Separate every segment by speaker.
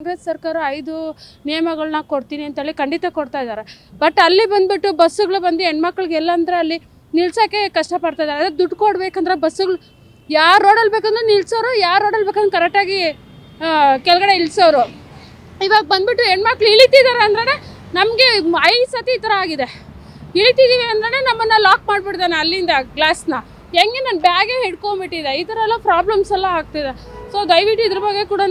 Speaker 1: ಕಾಂಗ್ರೆಸ್ ಸರ್ಕಾರ ಐದು ನಿಯಮಗಳನ್ನ ಕೊಡ್ತೀನಿ ಅಂತೇಳಿ ಖಂಡಿತ ಕೊಡ್ತಾ ಇದ್ದಾರೆ. ಬಟ್ ಅಲ್ಲಿ ಬಂದ್ಬಿಟ್ಟು ಬಸ್ಸುಗಳು ಬಂದು ಹೆಣ್ಮಕ್ಳಿಗೆ ಎಲ್ಲಂದ್ರೆ ಅಲ್ಲಿ ನಿಲ್ಸೋಕ್ಕೆ ಕಷ್ಟಪಡ್ತಾ ಇದ್ದಾರೆ. ಅದೇ ದುಡ್ಡು ಕೊಡ್ಬೇಕಂದ್ರೆ ಬಸ್ಸುಗಳು ಯಾರು ರೋಡಲ್ಲಿ ಬೇಕಂದ್ರೆ ನಿಲ್ಸೋರು, ಯಾರು ರೋಡಲ್ಲಿ ಬೇಕಂದ್ರೆ ಕರೆಕ್ಟಾಗಿ ಕೆಳಗಡೆ ಇಳಿಸೋರು. ಇವಾಗ ಬಂದ್ಬಿಟ್ಟು ಹೆಣ್ಮಕ್ಳು ಇಳಿತಿದ್ದಾರೆ ಅಂದ್ರೆ ನಮಗೆ ಐದು ಸತಿ ಈ ಥರ ಆಗಿದೆ. ಇಳಿತಿದ್ದೀವಿ ಅಂದ್ರೆ ನಮ್ಮನ್ನು ಲಾಕ್ ಮಾಡಿಬಿಡ್ತಾನೆ ಅಲ್ಲಿಂದ ಗ್ಲಾಸ್ನ ಹೆಂಗೆ ನನ್ನ ಬ್ಯಾಗೇ ಹಿಡ್ಕೊಂಬಿಟ್ಟಿದೆ ಈ ಥರ ಎಲ್ಲ ಪ್ರಾಬ್ಲಮ್ಸ್ ಎಲ್ಲ ಆಗ್ತಿದೆ. ಸೊ ದಯವಿಟ್ಟು ಇದ್ರ ಬಗ್ಗೆ ಕೂಡ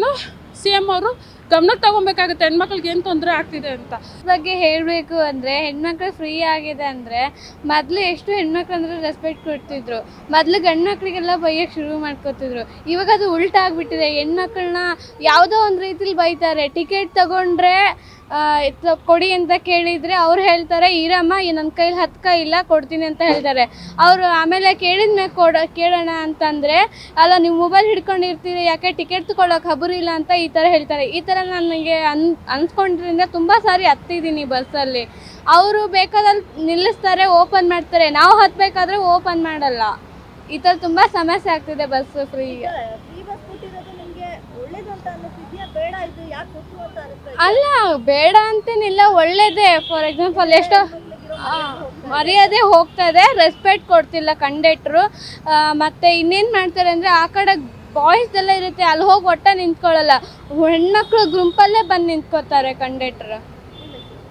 Speaker 1: ಸಿ ಎಂ ಅವರು ಗಮನಕ್ಕೆ ತಗೊಬೇಕಾಗುತ್ತೆ. ಹೆಣ್ಮಕ್ಳಿಗೆ ಏನು ತೊಂದರೆ ಆಗ್ತಿದೆ ಅಂತ.
Speaker 2: ಬಗ್ಗೆ ಹೇಳಬೇಕು ಅಂದರೆ ಹೆಣ್ಮಕ್ಳು ಫ್ರೀ ಆಗಿದೆ ಅಂದರೆ ಮೊದಲು ಎಷ್ಟು ಹೆಣ್ಮಕ್ಳು ಅಂದರೆ ರೆಸ್ಪೆಕ್ಟ್ ಕೊಡ್ತಿದ್ರು. ಮೊದಲು ಗಂಡು ಮಕ್ಳಿಗೆಲ್ಲ ಬೈಯೋಕ್ಕೆ ಶುರು ಮಾಡ್ಕೊತಿದ್ರು. ಇವಾಗ ಅದು ಉಲ್ಟಾ ಆಗ್ಬಿಟ್ಟಿದೆ. ಹೆಣ್ಮಕ್ಳನ್ನ ಯಾವುದೋ ಒಂದು ರೀತಿಲಿ ಬೈತಾರೆ. ಟಿಕೆಟ್ ತಗೊಂಡ್ರೆ ಕೊಡಿ ಅಂತ ಕೇಳಿದರೆ ಅವ್ರು ಹೇಳ್ತಾರೆ, ಇರಮ್ಮ ನನ್ನ ಕೈಲಿ ಹತ್ತು ಇಲ್ಲ, ಕೊಡ್ತೀನಿ ಅಂತ ಹೇಳ್ತಾರೆ. ಅವರು ಆಮೇಲೆ ಕೇಳಿದ್ಮೇಲೆ ಕೊಡ, ಕೇಳೋಣ ಅಂತಂದರೆ, ಅಲ್ಲ, ನೀವು ಮೊಬೈಲ್ ಹಿಡ್ಕೊಂಡಿರ್ತೀರಿ, ಯಾಕೆ ಟಿಕೆಟ್ ತೊಗೊಳ್ಳೋಕೆ ಹಬರು ಇಲ್ಲ ಅಂತ ಈ ಥರ ಹೇಳ್ತಾರೆ. ಈ ಥರ ನನಗೆ ಅನ್ ಅನ್ಸ್ಕೊಂಡ್ರಿಂದ ತುಂಬ ಸಾರಿ ಹತ್ತಿದ್ದೀನಿ ಬಸ್ಸಲ್ಲಿ ಅವರು ಬೇಕಾದಲ್ಲಿ ನಿಲ್ಲಿಸ್ತಾರೆ ಓಪನ್ ಮಾಡ್ತಾರೆ. ನಾವು ಹತ್ತಬೇಕಾದ್ರೆ ಓಪನ್ ಮಾಡಲ್ಲ. ಈ ಥರ ತುಂಬ ಸಮಸ್ಯೆ ಆಗ್ತಿದೆ ಬಸ್ ಫ್ರೀ ಅಲ್ಲ, ಬೇಡ ಅಂತೇನಿಲ್ಲ, ಒಳ್ಳೇದೇ. ಫಾರ್ ಎಕ್ಸಾಂಪಲ್ ಎಷ್ಟೋ ಮರ್ಯಾದೆ ಹೋಗ್ತದೆ ರೆಸ್ಪೆಕ್ಟ್ ಕೊಡ್ತಿಲ್ಲ ಕಂಡಕ್ಟ್ರು ಮತ್ತು ಇನ್ನೇನು ಮಾಡ್ತಾರೆ ಅಂದರೆ, ಆ ಕಡೆ ಬಾಯ್ಸ್ ಎಲ್ಲ ಇರುತ್ತೆ, ಅಲ್ಲಿ ಹೋಗಿ ಒಟ್ಟ ನಿಂತ್ಕೊಳ್ಳಲ್ಲ. ಹೆಣ್ಮಕ್ಳು ಗುಂಪಲ್ಲೇ ಬಂದು ನಿಂತ್ಕೋತಾರೆ ಕಂಡಕ್ಟ್ರು